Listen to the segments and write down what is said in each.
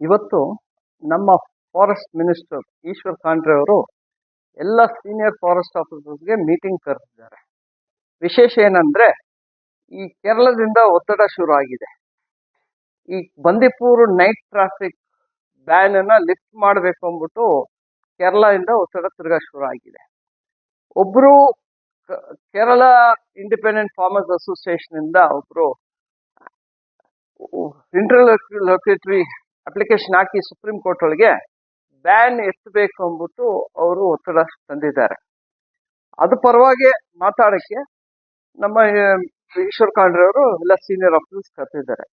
ಇವತ್ತು ನಮ್ಮ forest minister Eshwar ಖಾಂಡ್ರೆ ಅವರು ಎಲ್ಲ ಸೀನಿಯರ್ ಫಾರೆಸ್ಟ್ ಆಫೀಸರ್ಸ್ಗೆ ಮೀಟಿಂಗ್ ಕರೆದಿದ್ದಾರೆ. ವಿಶೇಷ ಏನಂದ್ರೆ, ಈ ಕೇರಳದಿಂದ ಒತ್ತಡ ಶುರು ಆಗಿದೆ. ಈ ಬಂದಿಪುರ್ ನೈಟ್ ಟ್ರಾಫಿಕ್ ಬ್ಯಾನ್ ಅನ್ನ ಲಿಫ್ಟ್ ಮಾಡಬೇಕು ಅಂದ್ಬಿಟ್ಟು ಕೇರಳದಿಂದ ಒತ್ತಡ ತಿರ್ಗಾ ಶುರು ಆಗಿದೆ. ಒಬ್ರು ಕೇರಳ ಇಂಡಿಪೆಂಡೆಂಟ್ ಫಾರ್ಮರ್ಸ್ ಅಸೋಸಿಯೇಷನ್ ಇಂದ ಒಬ್ರು ಇಂಟರ್ಲೊಕ್ಯುಟರಿ ಅಪ್ಲಿಕೇಶನ್ ಹಾಕಿ ಸುಪ್ರೀಂ ಕೋರ್ಟ್ ಒಳಗೆ ಬ್ಯಾನ್ ಬೇಕು ಅಂದ್ಬಿಟ್ಟು ಅವರು ಒತ್ತಡ ತಂದಿದ್ದಾರೆ. ಅದು ಪರವಾಗಿ ಮಾತಾಡಕ್ಕೆ ನಮ್ಮ ಈಶ್ವರ್ ಖಾಂಡ್ರೆ ಅವರು ಎಲ್ಲ ಸೀನಿಯರ್ ಆಫೀಸರ್ಸ್ ಕರ್ತಿದ್ದಾರೆ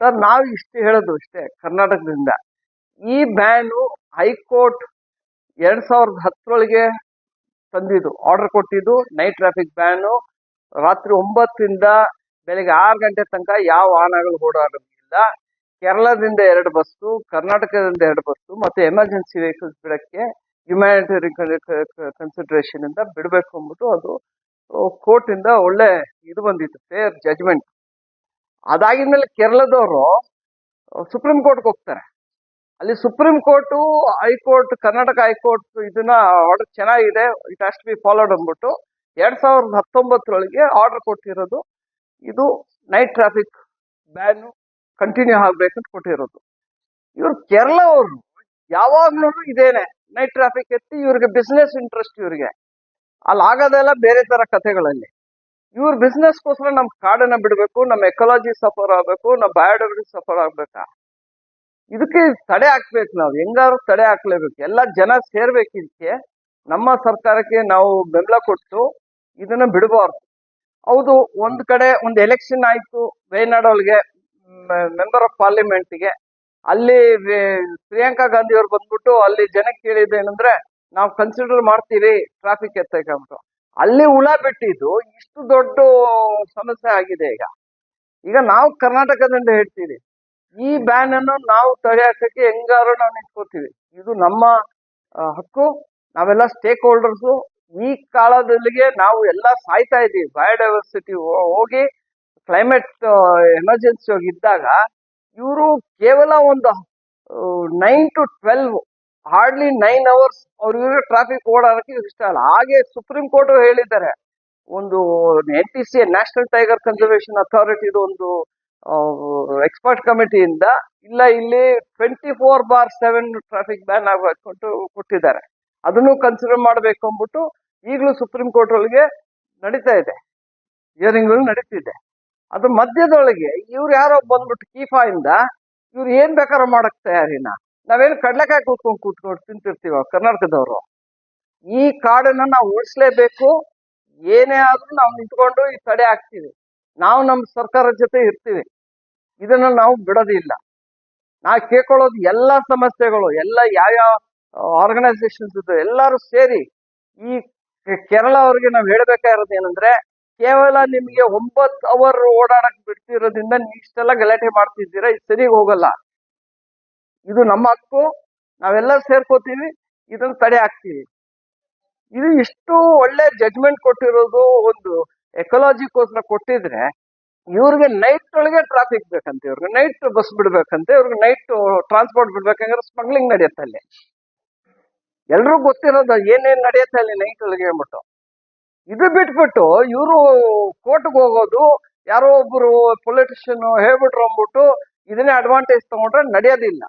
ಸರ್ ನಾವು ಇಷ್ಟು ಹೇಳೋದು ಅಷ್ಟೇ, ಕರ್ನಾಟಕದಿಂದ. ಈ ಬ್ಯಾನು ಹೈಕೋರ್ಟ್ ಎರಡ್ ಸಾವಿರದ ಹತ್ತರೊಳಗೆ ತಂದಿದ್ದು ಆರ್ಡರ್ ಕೊಟ್ಟಿದ್ದು ನೈಟ್ ಟ್ರಾಫಿಕ್ ಬ್ಯಾನು ರಾತ್ರಿ ಒಂಬತ್ತರಿಂದ ಬೆಳಿಗ್ಗೆ ಆರು ಗಂಟೆ ತನಕ ಯಾವ ವಾಹನಗಳು ಓಡಾಡೋದಿಲ್ಲ. ಕೇರಳದಿಂದ ಎರಡು ಬಸ್ಸು, ಕರ್ನಾಟಕದಿಂದ ಎರಡು ಬಸ್ಸು ಮತ್ತೆ ಎಮರ್ಜೆನ್ಸಿ ವೆಹಿಕಲ್ಸ್ ಬಿಡಕ್ಕೆ ಹ್ಯುಮ್ಯಾನಿಟೇರಿಯನ್ ಕನ್ಸಿಡ್ರೇಷನ್ ಇಂದ ಬಿಡಬೇಕು ಅಂದ್ಬಿಟ್ಟು ಅದು ಕೋರ್ಟ್ ಇಂದ ಒಳ್ಳೆ ಇದು ಬಂದಿತ್ತು ಫೇರ್ ಜಜ್ಮೆಂಟ್ ಅದಾಗಿದ್ಮೇಲೆ ಕೇರಳದವರು ಸುಪ್ರೀಂ ಕೋರ್ಟ್ಗೆ ಹೋಗ್ತಾರೆ. ಅಲ್ಲಿ supreme court, high court, Karnataka high court ಇದನ್ನ ಆರ್ಡರ್ ಚೆನ್ನಾಗಿದೆ it has to be followed ಅಂದ್ಬಿಟ್ಟು ಎರಡ್ ಸಾವಿರದ ಹತ್ತೊಂಬತ್ತರೊಳಗೆ ಆರ್ಡರ್ ಕೊಟ್ಟಿರೋದು, ಇದು ನೈಟ್ ಟ್ರಾಫಿಕ್ ಬ್ಯಾನ್ ಕಂಟಿನ್ಯೂ ಆಗ್ಬೇಕಂತ ಕೊಟ್ಟಿರೋದು. ಇವ್ರು ಕೇರಳ ಅವರು. ಯಾವಾಗ್ಲೂ ಇದೇನೆ. ನೈಟ್ ಟ್ರಾಫಿಕ್ ಎತ್ತಿ ಇವ್ರಿಗೆ ಬಿಸ್ನೆಸ್ ಇಂಟ್ರೆಸ್ಟ್ ಇವ್ರಿಗೆ. ಅಲ್ಲಿ ಆಗೋದೆಲ್ಲ ಬೇರೆ ತರ ಕಥೆಗಳಲ್ಲಿ. ಇವ್ರ ಬಿಸ್ನೆಸ್ಗೋಸ್ಕರ ನಮ್ ಕಾಡನ್ನ ಬಿಡಬೇಕು ನಮ್ಮ ಎಕಾಲಜಿ ಸಫರ್ ಆಗ್ಬೇಕು ನಮ್ಮ ಬಯೋಡೈವರ್ಸಿಟಿ ಸಫರ್ ಆಗ್ಬೇಕಾ? ಇದಕ್ಕೆ ತಡೆ ಹಾಕ್ಬೇಕು ನಾವು. ಹೆಂಗಾರು ತಡೆ ಹಾಕ್ಲೇಬೇಕು. ಎಲ್ಲ ಜನ ಸೇರ್ಬೇಕು ಇದಕ್ಕೆ ನಮ್ಮ ಸರ್ಕಾರಕ್ಕೆ ನಾವು ಬೆಂಬಲ ಕೊಟ್ಟು ಇದನ್ನ ಬಿಡಬಾರ್ದು. ಹೌದು, ಒಂದ್ ಕಡೆ ಒಂದು ಎಲೆಕ್ಷನ್ ಆಯ್ತು ವೇನಾಡೋಲ್ಗೆ ಮೆಂಬರ್ ಆಫ್ ಪಾರ್ಲಿಮೆಂಟ್ಗೆ ಅಲ್ಲಿ ಪ್ರಿಯಾಂಕಾ ಗಾಂಧಿ ಅವ್ರು ಬಂದ್ಬಿಟ್ಟು ಅಲ್ಲಿ ಜನಕ್ಕೆ ಕೇಳಿದ್ದು ಏನಂದ್ರೆ, ನಾವು ಕನ್ಸಿಡರ್ ಮಾಡ್ತೀವಿ ಟ್ರಾಫಿಕ್ ಎತ್ತಕ್ಕೆ ಅಲ್ಲಿ ಹುಳ ಬಿಟ್ಟಿದ್ದು, ಇಷ್ಟು ದೊಡ್ಡ ಸಮಸ್ಯೆ ಆಗಿದೆ ಈಗ. ಈಗ ನಾವು ಕರ್ನಾಟಕದಿಂದ ಹೇಳ್ತೀವಿ, ಈ ಬ್ಯಾನ್ ಅನ್ನು ನಾವು ತಡೆ ಹಾಕಕ್ಕೆ ಹೆಂಗಾರು ನಾವು ನಿಂತ್ಕೋತೀವಿ. ಇದು ನಮ್ಮ ಹಕ್ಕು. ನಾವೆಲ್ಲ ಸ್ಟೇಕ್ ಹೋಲ್ಡರ್ಸು ಈ ಕಾಲದಲ್ಲಿಗೆ ನಾವು ಎಲ್ಲ ಸಾಯ್ತಾ ಇದೀವಿ. ಬಯೋಡೈವರ್ಸಿಟಿ ಹೋಗಿ ಕ್ಲೈಮೇಟ್ ಎಮರ್ಜೆನ್ಸಿ ಇದ್ದಾಗ ಇವರು ಕೇವಲ ಒಂದು nine to twelve hardly nine hours ಅವ್ರಿಗೆ ಟ್ರಾಫಿಕ್ ಓಡಾಡಕ್ಕೆ ಇಷ್ಟ ಅಲ್ಲ. ಹಾಗೆ ಸುಪ್ರೀಂ ಕೋರ್ಟ್ ಹೇಳಿದ್ದಾರೆ. ಒಂದು N T C national tiger conservation authority ಒಂದು ಎಕ್ಸ್ಪರ್ಟ್ ಕಮಿಟಿಯಿಂದ ಇಲ್ಲ, ಇಲ್ಲಿ twenty four bar seven traffic ban ಆಗಬೇಕು ಕೊಟ್ಟಿದ್ದಾರೆ. ಅದನ್ನು ಕನ್ಸಿಡರ್ ಮಾಡಬೇಕು ಅಂದ್ಬಿಟ್ಟು ಈಗಲೂ ಸುಪ್ರೀಂ ಕೋರ್ಟ್ ಒಳಗೆ ನಡೀತಾ ಇದೆ. ಹಿಯರಿಂಗ್ಗಳು ನಡೀತಿದೆ. ಅದ್ರ ಮಧ್ಯದೊಳಗೆ ಇವ್ರು ಯಾರೋ ಬಂದ್ಬಿಟ್ಟು ಕೀಫಾ ಇಂದ ಇವ್ರು ಏನ್ ಬೇಕಾದ್ರೂ ಮಾಡಕ್ ತಯಾರಿನ ನಾವೇನು ಕಡ್ಲೆಕಾಯಿ ಕೂತ್ಕೊಂಡು ಕೂತ್ಕೊಂಡು ತಿಂತಿರ್ತೀವ ಕರ್ನಾಟಕದವರು. ಈ ಕಾಡನ್ನ ನಾವು ಉಳಿಸ್ಲೇಬೇಕು. ಏನೇ ಆದ್ರೂ ನಾವು ನಿಂತ್ಕೊಂಡು ಈ ತಡೆ ಹಾಕ್ತೀವಿ. ನಾವು ನಮ್ಮ ಸರ್ಕಾರದ ಜೊತೆ ಇರ್ತೀವಿ. ಇದನ್ನ ನಾವು ಬಿಡೋದಿಲ್ಲ. ನಾವು ಕೇಳ್ಕೊಳ್ಳೋದು ಎಲ್ಲ ಸಮಸ್ಯೆಗಳು, ಎಲ್ಲ ಯಾವ್ಯಾವ ಆರ್ಗನೈಸೇಷನ್ಸ್ ಎಲ್ಲರೂ ಸೇರಿ ಈ ಕೇರಳ ಅವ್ರಿಗೆ ನಾವು ಹೇಳ್ಬೇಕಾಗಿರೋದು ಏನಂದ್ರೆ ಕೇವಲ ನಿಮಗೆ ಒಂಬತ್ತು ಅವರ್ ಓಡಾಡಕ್ ಬಿಡ್ತಿರೋದ್ರಿಂದ ನೀವು ಇಷ್ಟೆಲ್ಲ ಗಲಾಟೆ ಮಾಡ್ತಿದ್ದೀರಾ ಇದು ಸರಿ ಹೋಗಲ್ಲ. ಇದು ನಮ್ಮ ಹಕ್ಕು, ನಾವೆಲ್ಲ ಸೇರ್ಕೋತೀವಿ ಇದನ್ನ ತಡೆ ಹಾಕ್ತೀವಿ. ಇದು ಇಷ್ಟು ಒಳ್ಳೆ ಜಡ್ಜ್ಮೆಂಟ್ ಕೊಟ್ಟಿರೋದು ಒಂದು ಎಕಲಾಜಿಗೋಸ್ಕರ ಕೊಟ್ಟಿದ್ರೆ, ಇವ್ರಿಗೆ ನೈಟ್ ಒಳಗೆ ಟ್ರಾಫಿಕ್ ಬೇಕಂತೆ, ಇವ್ರಿಗೆ ನೈಟ್ ಬಸ್ ಬಿಡ್ಬೇಕಂತೆ, ಇವ್ರಿಗೆ ನೈಟ್ ಟ್ರಾನ್ಸ್ಪೋರ್ಟ್ ಬಿಡ್ಬೇಕಂದ್ರೆ ಸ್ಮಗ್ಲಿಂಗ್ ನಡೆಯುತ್ತೆ ಅಲ್ಲಿ. ಎಲ್ರಿಗೂ ಗೊತ್ತಿರೋದು ಏನೇನ್ ನಡೆಯುತ್ತೆ ಅಲ್ಲಿ ನೈಟ್ ಒಳಗೆ ಅಂದ್ಬಿಟ್ಟು. ಇದು ಬಿಟ್ಬಿಟ್ಟು ಇವರು ಕೋರ್ಟ್ಗೆ ಹೋಗೋದು ಯಾರೋ ಒಬ್ರು ಪೊಲಿಟಿಷಿಯನ್ ಹೇಳ್ಬಿಟ್ರು ಅಂದ್ಬಿಟ್ಟು ಇದನ್ನೇ ಅಡ್ವಾಂಟೇಜ್ ತಗೊಂಡ್ರೆ ನಡೆಯೋದಿಲ್ಲ.